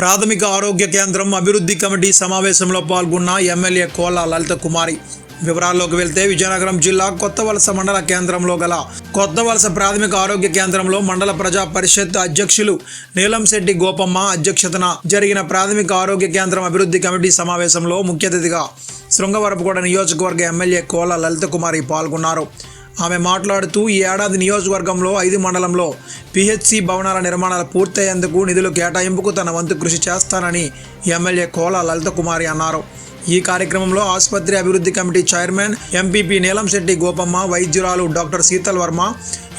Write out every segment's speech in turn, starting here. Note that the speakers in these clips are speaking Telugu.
ప్రాథమిక ఆరోగ్య కేంద్రం అభివృద్ధి కమిటీ సమావేశంలో పాల్గొన్న ఎమ్మెల్యే కోల లలిత కుమారి. వివరాల్లోకి వెళ్తే విజయనగరం జిల్లా కొత్త వలస మండల కేంద్రంలో గల కొత్త వలస ప్రాథమిక ఆరోగ్య కేంద్రంలో మండల ప్రజా పరిషత్ అధ్యక్షులు నీలంశెట్టి గోపమ్మ అధ్యక్షతన జరిగిన ప్రాథమిక ఆరోగ్య కేంద్రం అభివృద్ధి కమిటీ సమావేశంలో ముఖ్య అతిథిగా శృంగవరపుకోట నియోజకవర్గ ఎమ్మెల్యే కోల లలిత కుమారి పాల్గొన్నారు. ఆమె మాట్లాడుతూ ఈ ఏడాది నియోజకవర్గంలో ఐదు మండలంలో పిహెచ్సి భవనాల నిర్మాణాలు పూర్తయ్యేందుకు నిధులు కేటాయింపుకు తన వంతు కృషి చేస్తానని ఎమ్మెల్యే కోల లలిత కుమారి అన్నారు. ఈ కార్యక్రమంలో ఆసుపత్రి అభివృద్ధి committee chairman MPP Neelamsetti Gopamma వైద్యురాలు doctor Sheetal Varma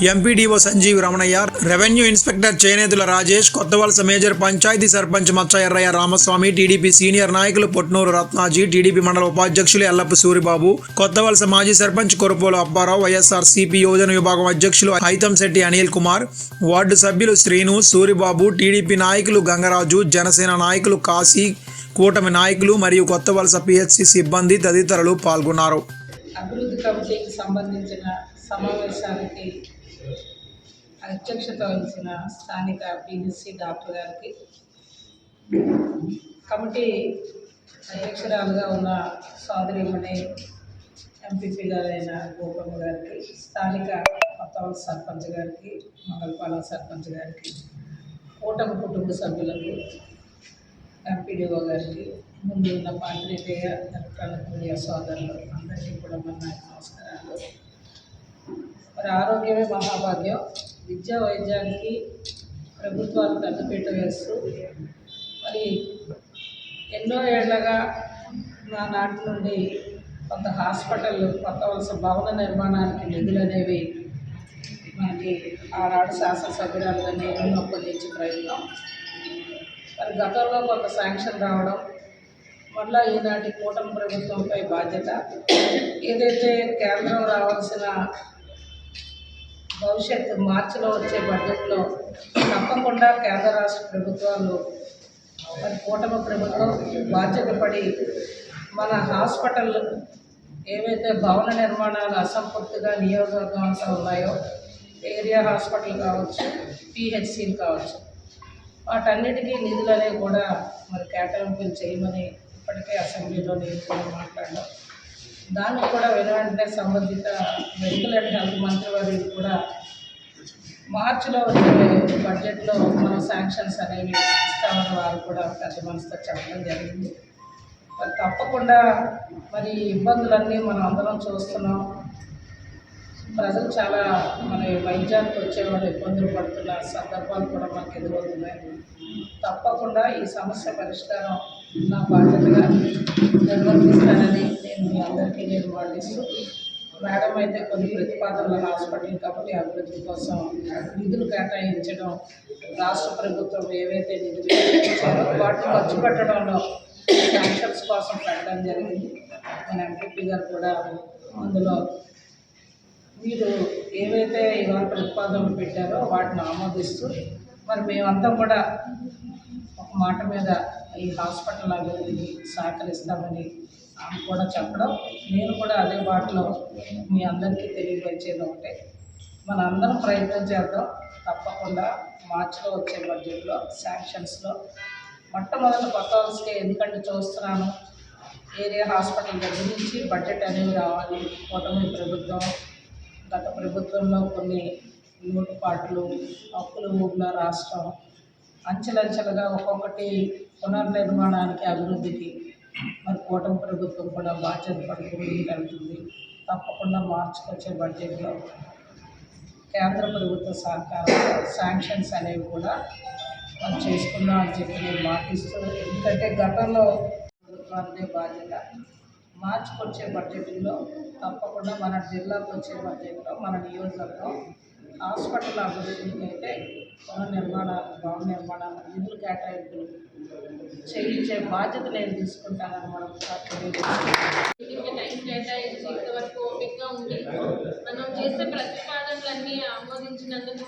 MPDO Sanjeev Ramanayya revenue inspector Chenetula Rajesh Kothavalasa major panchayat sarpanch Maccha Errayya Ramaswamy TDP senior నాయకులు పొట్నూరు రత్నాజీ టీడీపీ మండల ఉపాధ్యక్షులు ఎల్లప్ప సూరిబాబు కొత్తవలస మాజీ సర్పంచ్ కొరపోలు అప్పారావు వైఎస్ఆర్ సిపి యోజన విభాగం అధ్యక్షులు ఐతంశెట్టి అనిల్ కుమార్ వార్డు సభ్యులు శ్రీను సూరిబాబు టీడీపీ నాయకులు గంగరాజు జనసేన నాయకులు కాశీ కూటమి నాయకులు మరియు కొత్త వలస పిహెచ్సి సిబ్బంది తదితరులు పాల్గొన్నారు. అభివృద్ధి కమిటీకి సంబంధించిన సమావేశానికి అధ్యక్షత వహించిన స్థానిక పిహెచ్సి డాక్టర్ గారికి కమిటీ అధ్యక్షురాలుగా ఉన్న సోదరిమణి ఎంపీపీ గారైన గోపమ్మ గారికి స్థానిక కొత్తవలస సర్పంచ్ గారికి మంగళపాలెం సర్పంచ్ గారికి కూటమి కుటుంబ సభ్యులకు ఎంపీడీఓ గారికి ముందు ఉన్న పాత్రికేయ ఎలక్ట్రానిక్ మీడియా సోదరులు అందరికీ కూడా మన నమస్కారాలు. మరి ఆరోగ్యమే మహాభాగ్యం. విద్యా వైద్యానికి ప్రభుత్వాలు పెద్దపీట వేస్తూ మరి ఎన్నో ఏళ్ళగా నా నాటి నుండి కొంత హాస్పిటల్ కొత్త వలస భవన నిర్మాణానికి నిధులు అనేవి మనకి ఆనాడు శాసనసభ్యురాలుగా నేను రూపొందించే ప్రయత్నం మరి గతంలో కొంత శాంక్షన్ రావడం మళ్ళీ ఈనాటి కూటమి ప్రభుత్వంపై బాధ్యత. ఏదైతే కేంద్రం రావాల్సిన భవిష్యత్తు మార్చిలో వచ్చే బడ్జెట్లో తప్పకుండా కేంద్ర రాష్ట్ర ప్రభుత్వాలు మరి కూటమి ప్రభుత్వం బాధ్యత పడి మన హాస్పిటల్ ఏవైతే భవన నిర్మాణాలు అసంపూర్తిగా నియోజకవర్గం అంతా ఉన్నాయో ఏరియా హాస్పిటల్ కావచ్చు పిహెచ్సిలు కావచ్చు వాటన్నిటికీ నిధులు అనేవి కూడా మరి కేటాయింపులు చేయమని ఇప్పటికే అసెంబ్లీలో నేను మాట్లాడడం దానికి కూడా వెను వెంటనే సంబంధిత మెడికల్ అండ్ హెల్త్ మంత్రి వారి కూడా మార్చిలో వచ్చే బడ్జెట్లో మనం శాంక్షన్స్ అనేవి ఇస్తామని వారు కూడా పెద్ద మనసుతో చెప్పడం జరిగింది. మరి తప్పకుండా మరి ఇబ్బందులన్నీ మనం అందరం చూస్తున్నాం. ప్రజలు చాలా మన వైద్యానికి వచ్చేవాళ్ళు ఇబ్బందులు పడుతున్న సందర్భాలు కూడా మనకు ఎదురవుతున్నాయి. తప్పకుండా ఈ సమస్య పరిష్కారం నా బాధ్యతగా నిర్వర్తిస్తానని నేను మీ అందరికీ నేను వాడిస్తూ మేడం అయితే కొన్ని ప్రతిపాదనలు హాస్పిటల్ కాబట్టి అభివృద్ధి కోసం నిధులు కేటాయించడం రాష్ట్ర ప్రభుత్వం ఏవైతే నిధులు కేటాయించారో వాటిని ఖర్చు పెట్టడంలో శాంక్షన్స్ కోసం పెట్టడం జరిగింది. మన ఎంపీపీ గారు కూడా అందులో మీరు ఏవైతే ఇవాళ ప్రతిపాదనలు పెట్టారో వాటిని ఆమోదిస్తూ మరి మేమంతా కూడా ఒక మాట మీద ఈ హాస్పిటల్ అభివృద్ధికి సహకరిస్తామని ఆమె కూడా చెప్పడం నేను కూడా అదే బాటలో మీ అందరికీ తెలియపరిచేది ఒకటే. మన అందరం ప్రయత్నం చేద్దాం తప్పకుండా మార్చిలో వచ్చే బడ్జెట్లో శాంక్షన్స్లో. మొట్టమొదటి కొత్త హౌస్కే ఎందుకంటే చూస్తున్నాను ఏరియా హాస్పిటల్ దగ్గర నుంచి బడ్జెట్ అనేవి రావాలి కూటమి ప్రభుత్వం గత ప్రభుత్వంలో కొన్ని లోటుపాట్లు అప్పులు ఊళ్ళ రాష్ట్రం అంచెలంచెలుగా ఒక్కొక్కటి పునర్నిర్మాణానికి అభివృద్ధికి మరి కూటమి ప్రభుత్వం కూడా బాధ్యత పడుతూ వెళ్తుంది. తప్పకుండా మార్చుకొచ్చే బడ్జెట్లో కేంద్ర ప్రభుత్వ సహకారం శాంక్షన్స్ అనేవి కూడా మనం చేసుకుందాం అని చెప్పి నేను మాటిస్తూ ఎందుకంటే గతంలో ప్రభుత్వానిదే బాధ్యత. మార్చికి వచ్చే బడ్జెట్లో తప్పకుండా మన జిల్లాకు వచ్చే బడ్జెట్లో మన నియోజకవర్గం హాస్పిటల్ అభివృద్ధికి అయితే పునర్నిర్మాణాలు భవన నిర్మాణాలు నిధులు కేటాయింపులు చేయించే బాధ్యత నేను తీసుకుంటానని మనం టైం కేటాయించి ఇంతవరకు ఓపికగా ఉండి మనం చేసే ప్రతిపాదనలన్నీ ఆమోదించినందుకు